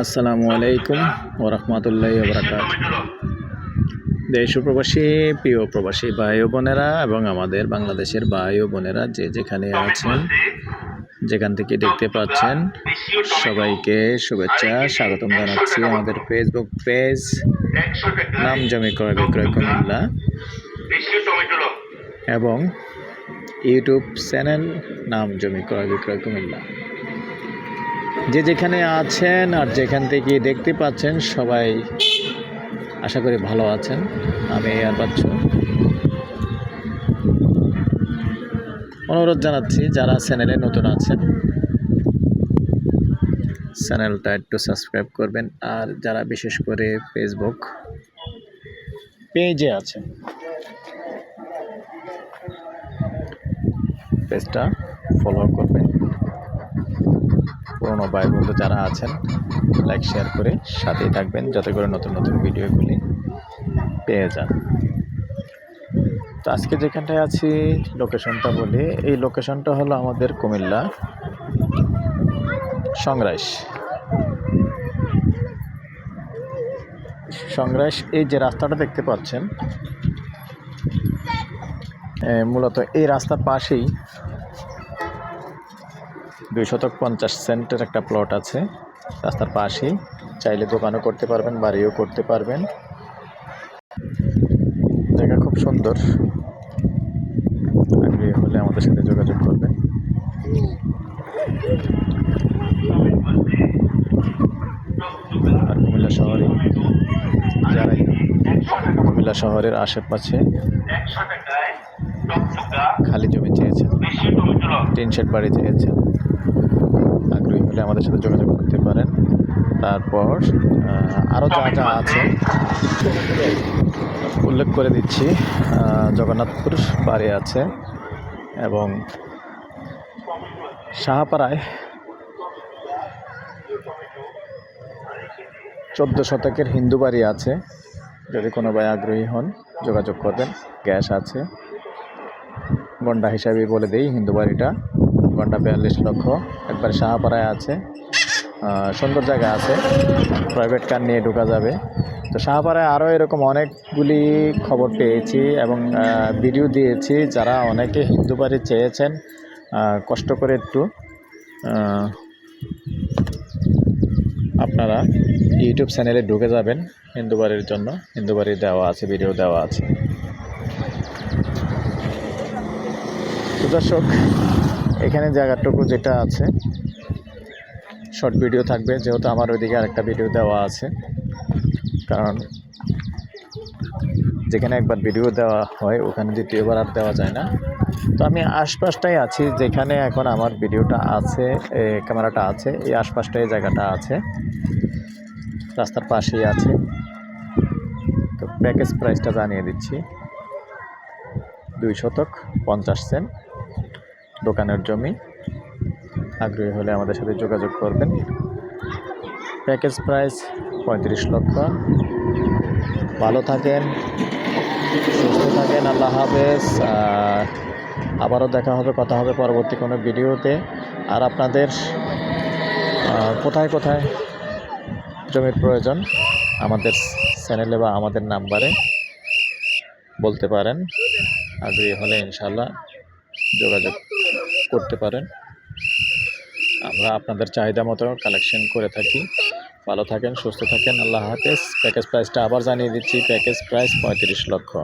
আসসালামু আলাইকুম ওরহমতুল্লাহ বরাকাত দেশ প্রবাসী, প্রিয় প্রবাসী ভাই ও বোনেরা এবং আমাদের বাংলাদেশের ভাই ও বোনেরা যে যেখানে আছেন, যেখান থেকে দেখতে পাচ্ছেন, সবাইকে শুভেচ্ছা, স্বাগতম জানাচ্ছি আমাদের ফেসবুক পেজ নাম জমি ক্রয় বিক্রয় কুমিল্লা এবং ইউটিউব চ্যানেল নাম জমি ক্রয় বিক্রয় কুমিল্লা। যে যেখানে আছেন আর যেখান থেকে দেখতে পাচ্ছেন সবাই আশা করি ভালো আছেন। আমি আর বাচ্চু। অনুরোধ জানাচ্ছি, যারা চ্যানেলে নতুন আছেন, চ্যানেলটা একটু সাবস্ক্রাইব করবেন। আর যারা বিশেষ করে ফেসবুক পেজে আছেন পেজটা ফলো করবেন। পুরোনো ভাই বন্ধু যারা আছেন লাইক শেয়ার করে সাথেই থাকবেন, যাতে করে নতুন নতুন ভিডিওগুলি পেয়ে যান। তো আজকে যেখানটায় আছি লোকেশনটা বলি। এই লোকেশনটা হলো আমাদের কুমিল্লা সংগ্রাস। সংগ্রাস, এই যে রাস্তাটা দেখতে পাচ্ছেন মূলত এই রাস্তার পাশেই দুই শতক পঞ্চাশ সেন্টের একটা প্লট আছে। রাস্তার পাশেই। চাইলে দোকানও করতে পারবেন, বাড়িও করতে পারবেন। জায়গা খুব সুন্দর। আগ্রহী হলে আমাদের সাথে যোগাযোগ করবেন। আর কুমিল্লা শহরে যারাই কুমিল্লা শহরের আশেপাশে খালি জমি চেয়েছেন, টিন শেড বাড়ি চেয়েছেন। আগ্রহী হলে আমাদের সাথে যোগাযোগ করতে পারেন। তারপর আরও যা যা আছে উল্লেখ করে দিচ্ছি। জগন্নাথপুর বাড়ি আছে এবং সাহাপাড়ায় চোদ্দ শতকের হিন্দু বাড়ি আছে। যদি কোনো ভাই আগ্রহী হন, যোগাযোগ করবেন। গ্যাস আছে। গন্ডা হিসাবে বলে দেই, হিন্দু বাড়িটা। গন্ডা বিয়াল্লিশ লক্ষ। একবার সাহাপাড়ায় আছে। সুন্দর জায়গা আছে। প্রাইভেট কার নিয়ে ঢোকা যাবে। তো সাহাপাড়ায় আরও এরকম অনেকগুলি খবর পেয়েছি এবং ভিডিও দিয়েছি যারা অনেকে হিন্দু বাড়ি চেয়েছেন কষ্ট করে একটু আপনারা ইউটিউব চ্যানেলে ঢুকে যাবেন। হিন্দু বাড়ির জন্য। হিন্দু বাড়ি দেওয়া আছে ভিডিও দেওয়া আছে। দর্শক, এখানে জায়গাটুকু যেটা আছে শর্ট ভিডিও থাকবে, যেহেতু আমার ওইদিকে আরেকটা ভিডিও দেওয়া আছে। কারণ যেখানে একবার ভিডিও দেওয়া হয়, ওখানে দ্বিতীয়বার আর দেওয়া যায় না। তো আমি আশপাশটাই আছি, যেখানে এখন আমার ভিডিওটা আছে ক্যামেরাটা আছে, এই আশপাশটাই জায়গাটা আছে। রাস্তার পাশেই আছে। তো প্যাকেজ প্রাইসটা জানিয়ে দিচ্ছি। দুই শতক, পঞ্চাশ সেন্ট। দোকানের জমি। আগ্রহী হলে আমাদের সাথে যোগাযোগ করবেন। প্যাকেজ প্রাইস পঁয়ত্রিশ লক্ষ। ভালো থাকেন, সুস্থ থাকেন, আল্লাহ হাফেজ। আবারও দেখা হবে, কথা হবে পরবর্তী কোনো ভিডিওতে। আর আপনাদের কোথায় কোথায় জমির প্রয়োজন আমাদের চ্যানেলে বা আমাদের নাম্বারে বলতে পারেন। আগ্রহী হলে ইনশাল্লাহ যোগাযোগ করতে পারেন। আমরা আপনাদের চাহিদা মতো কালেকশন করে থাকি। ভালো থাকেন, সুস্থ থাকেন। আল্লাহ হাফেজ। প্যাকেজ প্রাইসটা আবার জানিয়ে দিচ্ছি। প্যাকেজ প্রাইস পঁয়ত্রিশ লক্ষ।